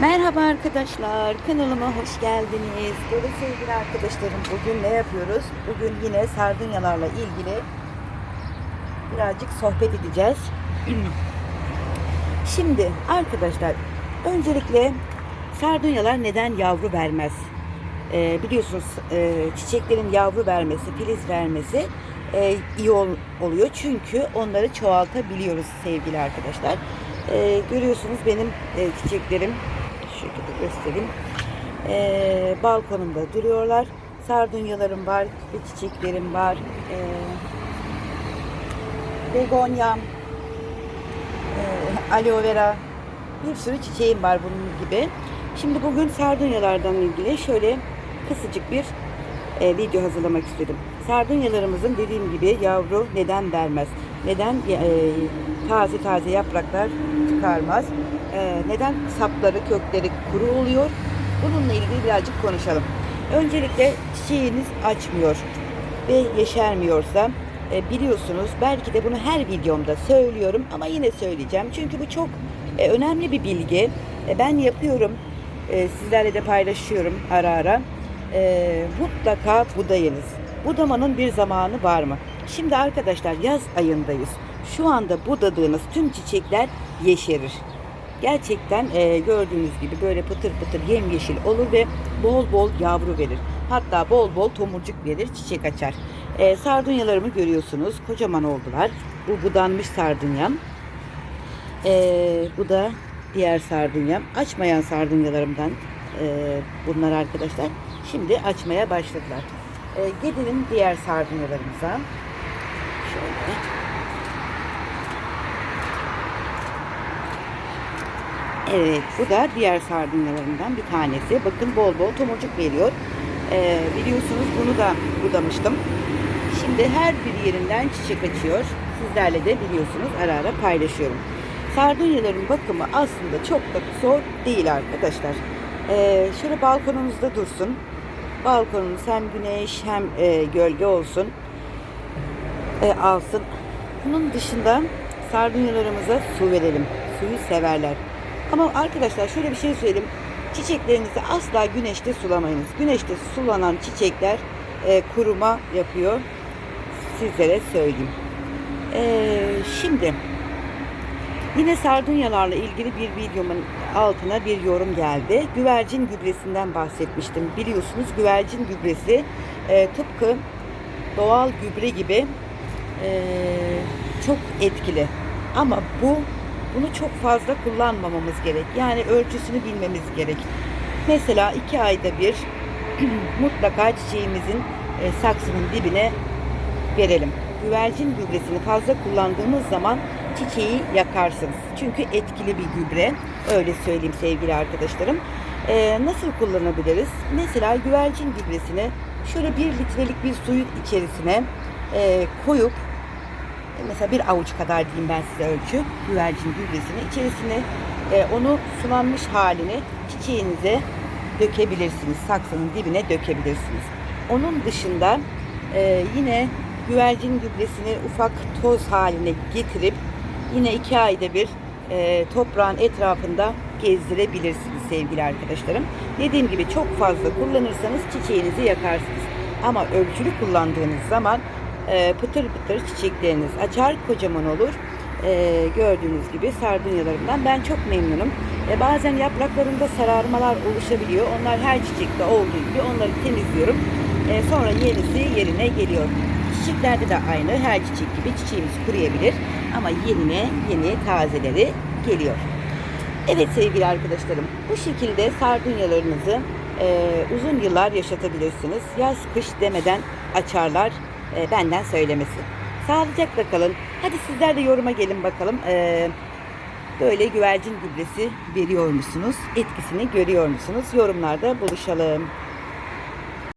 Merhaba arkadaşlar, kanalıma hoş geldiniz. Böyle sevgili arkadaşlarım, bugün ne yapıyoruz? Bugün yine sardunyalarla ilgili birazcık sohbet edeceğiz. Şimdi arkadaşlar, öncelikle sardunyalar neden yavru vermez? Ee, biliyorsunuz e, çiçeklerin yavru vermesi, filiz vermesi e, iyi ol- oluyor. Çünkü onları çoğaltabiliyoruz sevgili arkadaşlar. Ee, görüyorsunuz benim e, çiçeklerim göstereyim. Ee, balkonumda duruyorlar. Sardunyalarım var ve çiçeklerim var. Ee, begonyam, e, aloe vera, bir sürü çiçeğim var bunun gibi. Şimdi bugün sardunyalardan ilgili şöyle kısacık bir e, video hazırlamak istedim. Sardunyalarımızın dediğim gibi yavru neden vermez? Neden e, taze taze yapraklar çıkarmaz? E, neden sapları, kökleri kuru oluyor? Bununla ilgili birazcık konuşalım. Öncelikle çiçeğiniz açmıyor ve yeşermiyorsa e, biliyorsunuz belki de bunu her videomda söylüyorum ama yine söyleyeceğim. Çünkü bu çok e, önemli bir bilgi. E, ben yapıyorum. E, sizlerle de paylaşıyorum ara ara. E, mutlaka budayınız. Budamanın bir zamanı var mı? Şimdi arkadaşlar yaz ayındayız. Şu anda budadığınız tüm çiçekler yeşerir. Gerçekten e, gördüğünüz gibi böyle pıtır pıtır yemyeşil olur ve bol bol yavru verir. Hatta bol bol tomurcuk verir, çiçek açar. E, sardunyalarımı görüyorsunuz. Kocaman oldular. Bu budanmış sardunyam. E, bu da diğer sardunyam. Açmayan sardunyalarımdan e, bunlar arkadaşlar. Şimdi açmaya başladılar. E, gelelim diğer sardunyalarımıza. Şöyle. Evet, bu da diğer sardunyalarından bir tanesi. Bakın bol bol tomurcuk veriyor. Ee, biliyorsunuz bunu da budamıştım. Şimdi her bir yerinden çiçek açıyor. Sizlerle de biliyorsunuz ara ara paylaşıyorum. Sardunyaların bakımı aslında çok da zor değil arkadaşlar. Ee, şöyle balkonunuzda dursun. Balkonunuz hem güneş hem e, gölge olsun. E, alsın. Bunun dışında sardunyalarımıza su verelim. Suyu severler. Ama arkadaşlar şöyle bir şey söyleyeyim. Çiçeklerinizi asla güneşte sulamayınız. Güneşte sulanan çiçekler e, kuruma yapıyor. Sizlere söyleyeyim. E, şimdi yine sardunyalarla ilgili bir videomun altına bir yorum geldi. Güvercin gübresinden bahsetmiştim. Biliyorsunuz güvercin gübresi e, tıpkı doğal gübre gibi e, çok etkili. Ama bu bunu çok fazla kullanmamamız gerek. Yani ölçüsünü bilmemiz gerek. Mesela iki ayda bir mutlaka çiçeğimizin e, saksının dibine verelim. Güvercin gübresini fazla kullandığımız zaman çiçeği yakarsınız. Çünkü etkili bir gübre. Öyle söyleyeyim sevgili arkadaşlarım. E, nasıl kullanabiliriz? Mesela güvercin gübresini şöyle bir litrelik bir suyun içerisine e, koyup mesela bir avuç kadar diyeyim ben size ölçü güvercin gübresini içerisine e, onu sulanmış halini çiçeğinize dökebilirsiniz. Saksının dibine dökebilirsiniz. Onun dışında e, yine güvercin gübresini ufak toz haline getirip yine iki ayda bir e, toprağın etrafında gezdirebilirsiniz sevgili arkadaşlarım. Dediğim gibi çok fazla kullanırsanız çiçeğinizi yakarsınız. Ama ölçülü kullandığınız zaman e, pıtır pıtır çiçekleriniz açar, kocaman olur. E, gördüğünüz gibi sardunyalarımdan ben çok memnunum. E, bazen yapraklarında sararmalar oluşabiliyor. Onlar her çiçekte olduğu gibi onları temizliyorum. E, sonra yenisi yerine geliyor. Çiçeklerde de aynı. Her çiçek gibi çiçeğimiz kuruyabilir. Ama yerine yeni tazeleri geliyor. Evet sevgili arkadaşlarım, bu şekilde sardunyalarınızı e, uzun yıllar yaşatabilirsiniz. Yaz kış demeden açarlar e, benden söylemesi. Sağlıcakla kalın. Hadi sizler de yoruma gelin bakalım. E, böyle güvercin gübresi veriyor musunuz? Etkisini görüyor musunuz? Yorumlarda buluşalım.